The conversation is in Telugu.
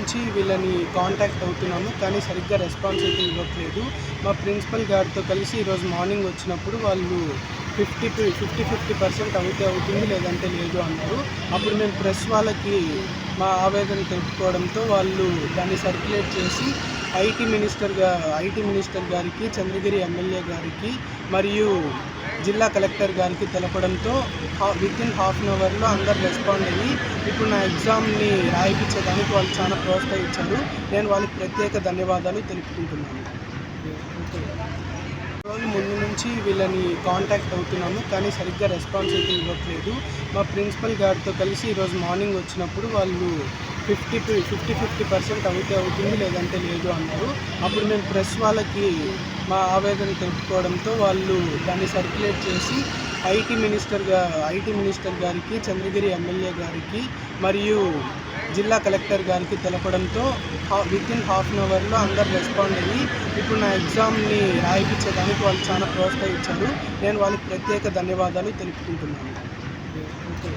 నుంచి వీళ్ళని కాంటాక్ట్ అవుతున్నాము కానీ సరిగ్గా రెస్పాన్స్ అయితే ఇవ్వట్లేదు. మా ప్రిన్సిపల్ గారితో కలిసి ఈరోజు మార్నింగ్ వచ్చినప్పుడు వాళ్ళు ఫిఫ్టీ ఫిఫ్టీ ఫిఫ్టీ పర్సెంట్ అవుతే అవుతుంది లేదంటే లేదు అన్నారు. అప్పుడు మేము ప్రెస్ వాళ్ళకి మా ఆవేదన తెలుపుకోవడంతో వాళ్ళు దాన్ని సర్క్యులేట్ చేసి ఐటీ మినిస్టర్గా ఐటీ మినిస్టర్ గారికి చంద్రగిరి ఎమ్మెల్యే గారికి మరియు జిల్లా కలెక్టర్ గారికి తెలపడంతో విత్ ఇన్ హాఫ్ అన్ అవర్లో అందరు రెస్పాండ్ అయ్యి ఇప్పుడు నా ఎగ్జామ్ని రాయిపించడానికి వాళ్ళు చాలా ప్రోత్సహించారు. నేను వాళ్ళకి ప్రత్యేక ధన్యవాదాలు తెలుపుకుంటున్నాను. రోజు ముందు నుంచి వీళ్ళని కాంటాక్ట్ అవుతున్నాము కానీ సరిగ్గా రెస్పాన్స్ అయితే ఇవ్వట్లేదు. మా ప్రిన్సిపల్ గారితో కలిసి ఈరోజు మార్నింగ్ వచ్చినప్పుడు వాళ్ళు ఫిఫ్టీ ఫిఫ్టీ ఫిఫ్టీ పర్సెంట్ అవుతే అవుతుంది లేదంటే లేదు అన్నారు. అప్పుడు మేము ప్రెస్ వాళ్ళకి మా ఆవేదన తెలుపుకోవడంతో వాళ్ళు దాన్ని సర్క్యులేట్ చేసి ఐటీ మినిస్టర్గా ఐటీ మినిస్టర్ గారికి చంద్రగిరి ఎమ్మెల్యే గారికి మరియు జిల్లా కలెక్టర్ గారికి తెలపడంతో విత్ ఇన్ హాఫ్ అన్ అవర్లో అందరు రెస్పాండ్ అయ్యి ఇప్పుడు నా ఎగ్జామ్ని రాయిపించేదానికి వాళ్ళు చాలా ప్రోత్సహించారు. నేను వాళ్ళకి ప్రత్యేక ధన్యవాదాలు తెలుపుకుంటున్నాను.